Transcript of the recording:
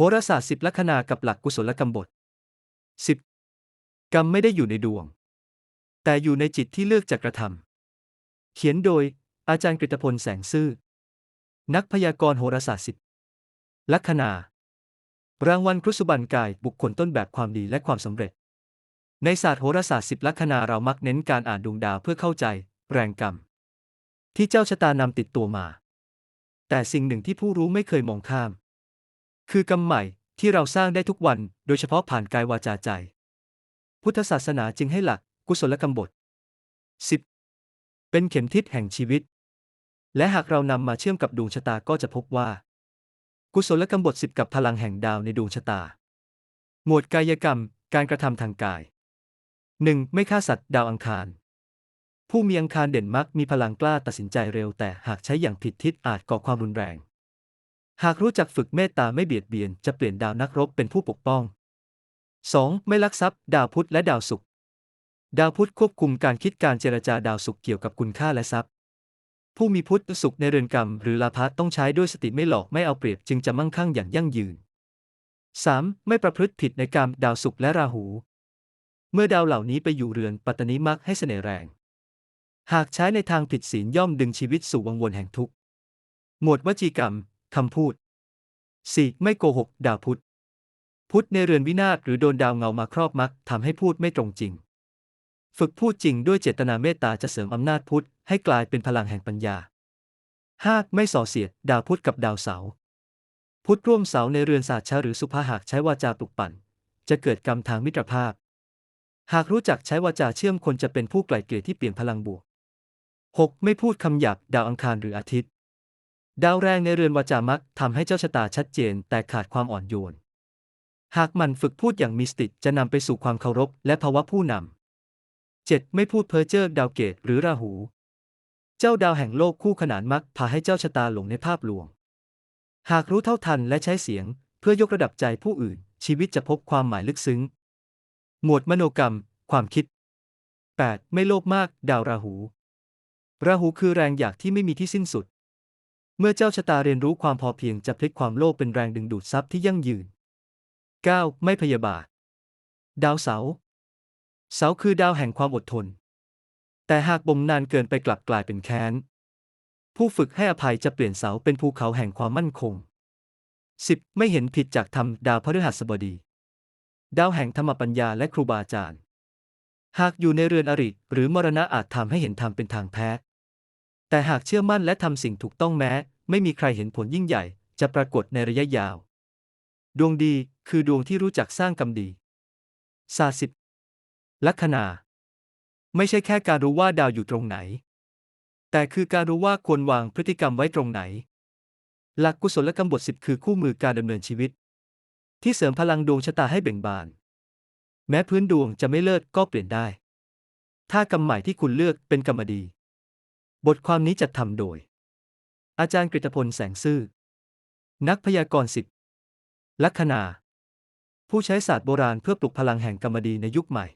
โหราศาสตร์สิบลัคนากับหลักกุศลกรรมบทสิบกรรมไม่ได้อยู่ในดวง แต่อยู่ในจิตที่เลือกจะกระทำเขียนโดย อาจารย์กฤตพลแสงซื่อ นักพยากรณ์โหราศาสตร์สิบลัคนา รางวัลครุสุบันกายบุคคลต้นแบบความดีและความสำเร็จ ในศาสตร์โหราศาสตร์สิบลัคนาเรามักเน้นการอ่านดวงดาวเพื่อเข้าใจ แรงกรรม ที่เจ้าชะตานำติดตัวมา แต่สิ่งหนึ่งที่ผู้รู้ไม่เคยมองข้าม คือกรรมใหม่ที่เราสร้างได้ทุกวัน โดยเฉพาะผ่านกายวาจาใจ พุทธศาสนาจึงให้หลักกุศลกรรมบท 10. เป็นเข็มทิศแห่งชีวิต และหากเรานำมาเชื่อมกับดวงชะตาก็จะพบว่า กุศลกรรมบท 10 กับพลังแห่งดาวในดวงชะตา หมวดกายกรรม การกระทำทางกาย 1. ไม่ฆ่าสัตว์ดาวอังคาร ผู้มีอังคารเด่นมักมีพลังกล้าตัดสินใจเร็วแต่หากใช้อย่างผิดทิศอาจก่อความรุนแรง หากรู้จักฝึกเมตตาไม่เบียดเบียน จะเปลี่ยนดาวนักรบเป็นผู้ปกป้อง 2. ไม่ลักทรัพย์ ดาวพุธและดาวศุกร์ดาวพุธควบคุมการคิดการเจรจาดาวศุกร์เกี่ยวกับคุณค่าและทรัพย์ ผู้มีพุธศุกร์ในเรือนกรรม หรือลาภะต้องใช้ด้วยสติไม่หลอกไม่เอาเปรียบจึงจะมั่งคั่งอย่างยั่งยืน 3. ไม่ประพฤติผิดในกรรมดาวศุกร์และราหู เมื่อดาวเหล่านี้ไปอยู่เรือนปัตตนิมักให้เสน่ห์แรง หากใช้ในทางผิดศีลย่อมดึงชีวิตสู่วังวนแห่งทุกข์ หมวดวจีกรรม คำพูด 4. ไม่โกหกดาวพุธพุธในเรือนวินาศหรือโดนดาวเงามาครอบมักทำให้พูดไม่ตรงจริง ฝึกพูดจริงด้วยเจตนาเมตตาจะเสริมอำนาจพุธให้กลายเป็นพลังแห่งปัญญา 5. ไม่ส่อเสียดดาวพุธกับดาวเสา พุธร่วมเสาในเรือนศาสตร์ชาหรือสุภาหากใช้วาจาปลุกปั่น จะเกิดกรรมทางมิตรภาพ หากรู้จักใช้วาจาเชื่อมคนจะเป็นผู้ไกล่เกลี่ยที่เปลี่ยนพลังบวก 6. ไม่พูดคำหยาบ ดาวอังคารหรืออาทิตย์ ดาวแรงในเรือนวาจามักทำให้เจ้าชะตาชัดเจนแต่ขาดความอ่อนโยน หากมันฝึกพูดอย่างมีสติจะนำไปสู่ความเคารพและภาวะผู้นำ 7. ไม่พูดเพ้อเจ้อดาวเกตหรือราหู เจ้าดาวแห่งโลกคู่ขนานมักพาให้เจ้าชะตาหลงในภาพลวง หากรู้เท่าทันและใช้เสียง เพื่อยกระดับใจผู้อื่น ชีวิตจะพบความหมายลึกซึ้ง หมวดมโนกรรม ความคิด 8. ไม่โลภมาก ดาวราหู ราหูคือแรงอยากที่ไม่มีที่สิ้นสุด เมื่อเจ้าชะตาเรียนรู้ความพอเพียงจะพลิกความโลภเป็นแรงดึงดูดทรัพย์ที่ยั่งยืน 9. ไม่พยาบาท ดาวเสา เสาคือดาวแห่งความอดทน แต่หากบ่มนานเกินไปกลับกลายเป็นแค้น ผู้ฝึกให้อภัยจะเปลี่ยนเสาเป็นภูเขาแห่งความมั่นคง 10. ไม่เห็นผิดจากธรรมดาวพฤหัสบดี ดาวแห่งธรรมปัญญาและครูบาอาจารย์ หากอยู่ในเรือนอริหรือมรณะอาจทำให้เห็นธรรมเป็นทางแพ้ แต่หากเชื่อมั่นและทำสิ่งถูกต้องแม้ ไม่มีใครเห็นผลยิ่งใหญ่ จะปรากฏในระยะยาว ดวงดีคือดวงที่รู้จักสร้างกรรมดีศาสิบลัคนา ไม่ใช่แค่การรู้ว่าดาวอยู่ตรงไหน แต่คือการรู้ว่าควรวางพฤติกรรมไว้ตรงไหน หลักกุศลกรรมบทสิบคือคู่มือการดำเนินชีวิต ที่เสริมพลังดวงชะตาให้เบ่งบาน แม้พื้นดวงจะไม่เลิศก็เปลี่ยนได้ ถ้ากรรมใหม่ที่คุณเลือกเป็นกรรมดี บทความนี้จัดทำโดย อาจารย์กฤตพลแสงซื่อ นักพยากรณ์สิบลัคนา ผู้ใช้ศาสตร์โบราณเพื่อปลุกพลังแห่งกรรมดีในยุคใหม่